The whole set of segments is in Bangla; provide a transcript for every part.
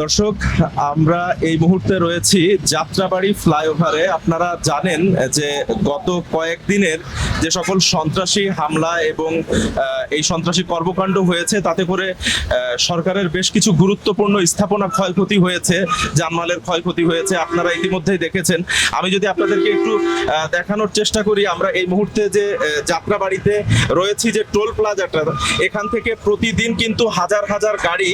দর্শক, আমরা এই মুহূর্তে রয়েছি যাত্রাবাড়ি ফ্লাইওভারে। আপনারা জানেন যে গত কয়েকদিনের যে সকল সন্ত্রাসী হামলা এবং এই সন্ত্রাসী কর্মকাণ্ড হয়েছে, তাতে করে সরকারের বেশ কিছু গুরুত্বপূর্ণ স্থাপনা ক্ষয়ক্ষতি হয়েছে জানমালের ক্ষয়ক্ষতি হয়েছে, আপনারা ইতিমধ্যেই দেখেছেন। আমি যদি আপনাদেরকে একটু দেখানোর চেষ্টা করি, আমরা এই মুহূর্তে যে যাত্রাবাড়িতে রয়েছি যে টোল প্লাজাটা, এখান থেকে প্রতিদিন কিন্তু হাজার হাজার গাড়ি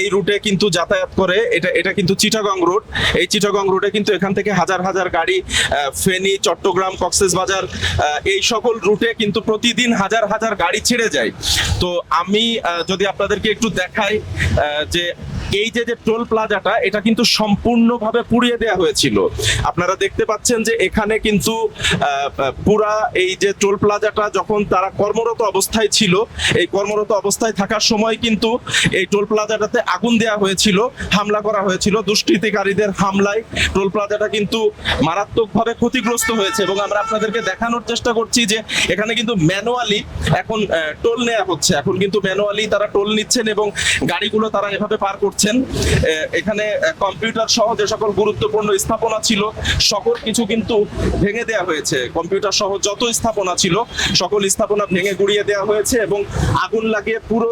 এই রুটে কিন্তু যাতায়াত করে, এটা এটা কিন্তু চিটাগং রোড। এই চিটাগং রোডে কিন্তু এখান থেকে হাজার হাজার গাড়ি ফেনী, চট্টগ্রাম কক্সেস বাজার এই সকল রুটে কিন্তু প্রতিদিন হাজার হাজার গাড়ি ছেড়ে যায়। তো আমি যদি আপনাদেরকে একটু দেখাই যে এই যে যে টোল প্লাজাটা, এটা কিন্তু সম্পূর্ণভাবে পুড়িয়ে দেওয়া হয়েছিল। আপনারা দেখতে পাচ্ছেন যে এখানে কিন্তু পুরা এই যে টোল প্লাজাটা যখন তারা কর্মরত অবস্থায় ছিল, এই কর্মরত অবস্থায় থাকার সময় কিন্তু এই টোল প্লাজাটাতে আগুন দেওয়া হয়েছিল, হামলা করা হয়েছিল। দুষ্কৃতিকারীদের হামলায় টোল প্লাজাটা কিন্তু মারাত্মকভাবে ক্ষতিগ্রস্ত হয়েছে এবং আমরা আপনাদেরকে দেখানোর চেষ্টা করছি যে এখানে কিন্তু ম্যানুয়ালি এখন টোল নেওয়া হচ্ছে। এখন কিন্তু ম্যানুয়ালি তারা টোল নিচ্ছেন এবং গাড়িগুলো তারা এভাবে পার করছেন আহ, এখানে কম্পিউটার সহ যে সকল গুরুত্বপূর্ণ স্থাপনা ছিল সকল কিছু কিন্তু ভেঙে দেওয়া হয়েছে। কম্পিউটার সহ যত স্থাপনা ছিল সকল স্থাপনা ভেঙে গুড়িয়ে দেওয়া হয়েছে এবং আগুন লাগিয়ে পুরো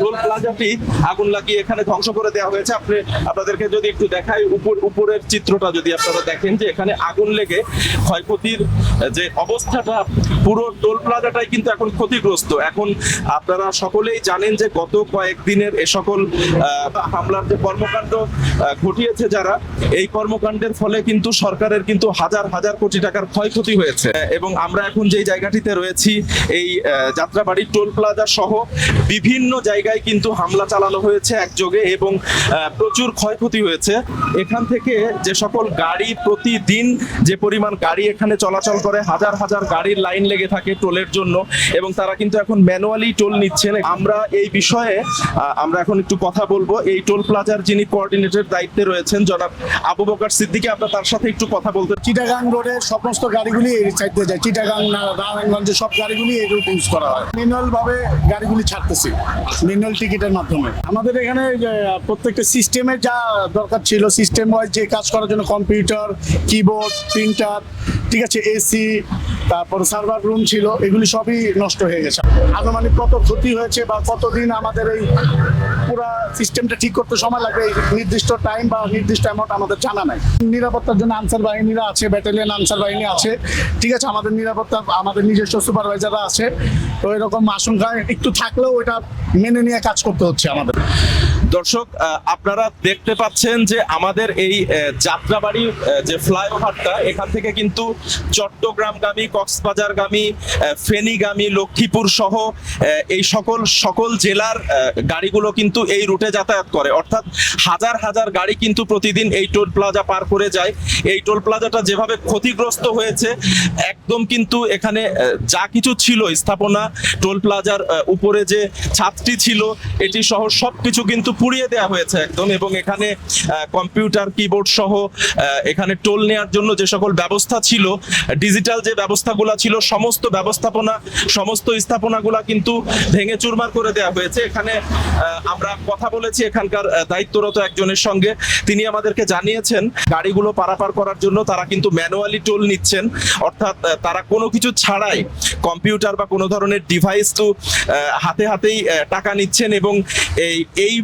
টোল প্লাজাটি আগুন লাগিয়ে এখানে ধ্বংস করে দেওয়া হয়েছে। আপনি আপনাদেরকে যদি একটু দেখাই উপর উপরের চিত্রটা যদি আপনারা দেখেন যে এখানে আগুন লেগে ক্ষয়ক্ষতির যে অবস্থাটা পুরো টোল প্লাজাটাই কিন্তু এখন ক্ষতিগ্রস্ত। এখন আপনারা সকলেই জানেন যে গত কয়েকদিনের এ সকল হামলার যে কর্মকাণ্ড ঘটিয়েছে যারা, এই কর্মকাণ্ডের ফলে কিন্তু সরকারের কিন্তু হাজার হাজার কোটি টাকার ক্ষয়ক্ষতি হয়েছে। এবং আমরা এখন যেই জায়গাটিতে রয়েছি, এই যাত্রাবাড়ি টোল প্লাজা সহ বিভিন্ন জায়গায় কিন্তু হামলা চালানো হয়েছে একযোগে এবং প্রচুর ক্ষয়ক্ষতি হয়েছে। এখান থেকে যে সকল গাড়ি প্রতিদিন, যে পরিমাণ গাড়ি এখানে চলাচল করে, হাজার হাজার গাড়ির লাইন লেগে থাকে টোলের জন্য এবং তারা কিন্তু এখন ম্যানুয়ালি টোল নিচ্ছেন। আমরা এই বিষয়ে আমরা এখন একটু কথা বলব। এই টোল প্লাজার যিনি কোঅর্ডিনেটর দায়িত্বে রয়েছেন, জনাব আবু বকর সিদ্দিকী, আমরা তার সাথে একটু কথা বলতে চিটাগাং রোডে সমস্ত গাড়িগুলি এই সাইড যায়। চিটাগাং নারায়ণগঞ্জে সব গাড়িগুলি এই রুট ইউজ করা হয়। ম্যানুয়াল ভাবে গাড়িগুলি ছাড়তেছি ম্যানুয়াল টিকিটের মাধ্যমে। আমাদের এখানে প্রত্যেকটা সিস্টেমের যা দরকার ছিল সিস্টেম ওয়াইজ যে কাজ করার জন্য কম্পিউটার কিবোর্ড প্রিন্টার ঠিক আছে এসি তারপর সার্ভার রুম ছিল, এগুলি সবই নষ্ট হয়ে গেছে। আনুমানিক কত ক্ষতি হয়েছে বা কতদিন আমাদের এই পুরা সিস্টেমটা ঠিক করতে সময় লাগবে নির্দিষ্ট টাইম বা নির্দিষ্ট অ্যামাউন্ট আমাদের জানা নাই। নিরাপত্তার জন্য আনসার বাহিনীরা আছে ব্যাটালিয়ন আনসার বাহিনী আছে, ঠিক আছে, আমাদের নিরাপত্তা, আমাদের নিজস্ব সুপারভাইজাররা আছে, তো এরকম আশঙ্কা একটু থাকলেও এটা মেনে নিয়ে কাজ করতে হচ্ছে আমাদের। দর্শক আপনারা দেখতে পাচ্ছেন যে আমাদের এই যাত্রাবাড়ি যে ফ্লাইওভারটা, এখান থেকে কিন্তু চট্টগ্রামগামী, কক্সবাজারগামী ফেনীগামী, লক্ষ্মীপুর সহ এই সকল সকল জেলার গাড়িগুলো কিন্তু এই রুটে যাতায়াত করে। অর্থাৎ হাজার হাজার গাড়ি কিন্তু প্রতিদিন এই টোল প্লাজা পার করে যায়। এই টোল প্লাজাটা যেভাবে ক্ষতিগ্রস্ত হয়েছে, একদম কিন্তু এখানে যা কিছু ছিল, স্থাপনা, টোল প্লাজার উপরে যে ছাদটি ছিল, এটি সহ সব কিছু কিন্তু পুড়িয়ে দেওয়া হয়েছে একদম। এবং এখানে কম্পিউটার, কিবোর্ড সহ এখানে টোল নেওয়ার জন্য যে সকল ব্যবস্থা ছিল, ডিজিটাল যে ব্যবস্থাগুলো ছিল, সমস্ত ব্যবস্থাপনা, সমস্ত স্থাপনাগুলা কিন্তু ভেঙে চুরমার করে দেওয়া হয়েছে। এখানে আমরা কথা বলেছি এখানকার দায়িত্বরত একজনের সঙ্গে। তিনি আমাদেরকে জানিয়েছেন, গাড়িগুলো পারাপার করার জন্য তারা কিন্তু ম্যানুয়ালি টোল নিচ্ছেন। অর্থাৎ তারা কোনো কিছু ছাড়াই কম্পিউটার বা কোনো ধরনের ডিভাইস তো হাতে হাতেই টাকা নিচ্ছেন এবং এই এই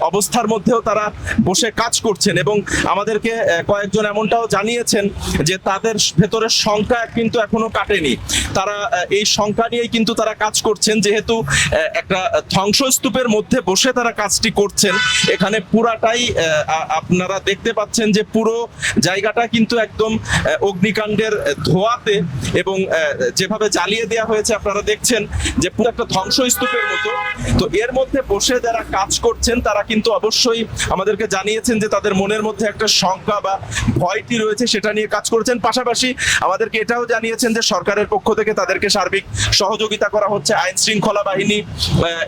অবস্থার মধ্যেও তারা বসে কাজ করছেন এবং আমাদেরকে কয়েকজন এমনটাও জানিয়েছেন যে তাদের ভেতরের সংখ্যা কিন্তু এখনও কাটেনি। তারা এই সংখ্যা নিয়েই কিন্তু তারা কাজ করছেন যেহেতু একটা ধ্বংসস্তূপের মধ্যে বসে তারা কাজটি করছেন। এখানে পুরাটাই আপনারা দেখতে পাচ্ছেন যে পুরো জায়গাটা কিন্তু একদম অগ্নিকাণ্ডের ধোঁয়াতে এবং আহ, যেভাবে জ্বালিয়ে দেওয়া হয়েছে। আপনারা দেখছেন যে পুরো একটা ধ্বংসস্তূপের মতো। তো এর মধ্যে বসে যারা কাজ করছেন, তারা কিন্তু অবশ্যই আমাদেরকে জানিয়েছেন যে তাদের মনের মধ্যে একটা শঙ্কা বা ভয়টি রয়েছে, সেটা নিয়ে কাজ করছেন। পাশাপাশি আমাদেরকে এটাও জানিয়েছেন যে সরকারের পক্ষ থেকে তাদেরকে সার্বিক সহযোগিতা করা হচ্ছে। আইন শৃঙ্খলা বাহিনী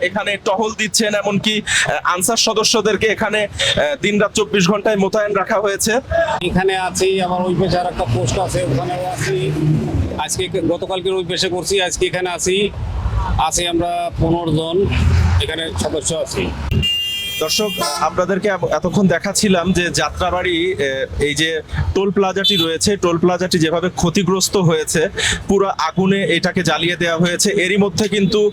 এখানে টহল দিচ্ছেন, এমনকি আনসার সদস্যদেরকে এখানে দিনরাত চব্বিশ ঘন্টায় মোতায়েন রাখা হয়েছে। এখানে আছি, আমার ওই পেশে আর একটা পোস্ট আছে, ওখানেও আছি। আজকে গতকালকে ওই পেশে করছি, আজকে এখানে আছি। আছি আমরা পনেরো জন, এখানে সদস্য আছি। দর্শক, আপনাদেরকে এতক্ষণ দেখাচ্ছিলাম যে যাত্রাবাড়ি এই যে টোল প্লাজাটি রয়েছে, টোল প্লাজাটি যেভাবে ক্ষতিগ্রস্ত হয়েছে, পুরো আগুনে এটাকে জ্বালিয়ে দেওয়া হয়েছে। এরই মধ্যে কিন্তু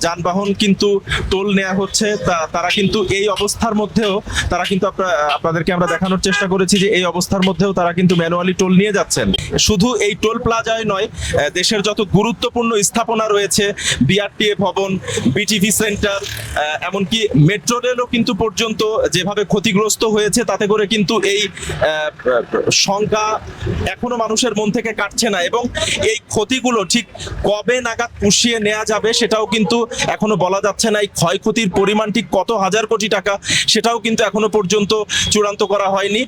যানবাহন কিন্তু টোল নেওয়া হচ্ছে। তা, তারা কিন্তু এই অবস্থার মধ্যেও, তারা কিন্তু আপনা- আপনাদেরকে আমরা দেখানোর চেষ্টা করেছি যে এই অবস্থার মধ্যেও তারা কিন্তু ম্যানুয়ালি টোল নিয়ে যাচ্ছেন। শুধু এই টোল প্লাজায় নয় দেশের যত গুরুত্বপূর্ণ স্থাপনা রয়েছে, বিআরটিএ ভবন, বিটিভি সেন্টার এমনকি মেট্রো রেলও কিন্তু পর্যন্ত যেভাবে ক্ষতিগ্রস্ত হয়েছে, তাতে করে কিন্তু এই সংখ্যা শঙ্কা এখনও মানুষের মন থেকে কাটছে না এবং এই ক্ষতিগুলো ঠিক কবে নাগাদ পুষিয়ে নেওয়া যাবে সেটাও কিন্তু এখনও বলা যাচ্ছে না। এই ক্ষয়ক্ষতির পরিমাণ ঠিক কত হাজার কোটি টাকা সেটাও কিন্তু এখনও পর্যন্ত চূড়ান্ত করা হয়নি।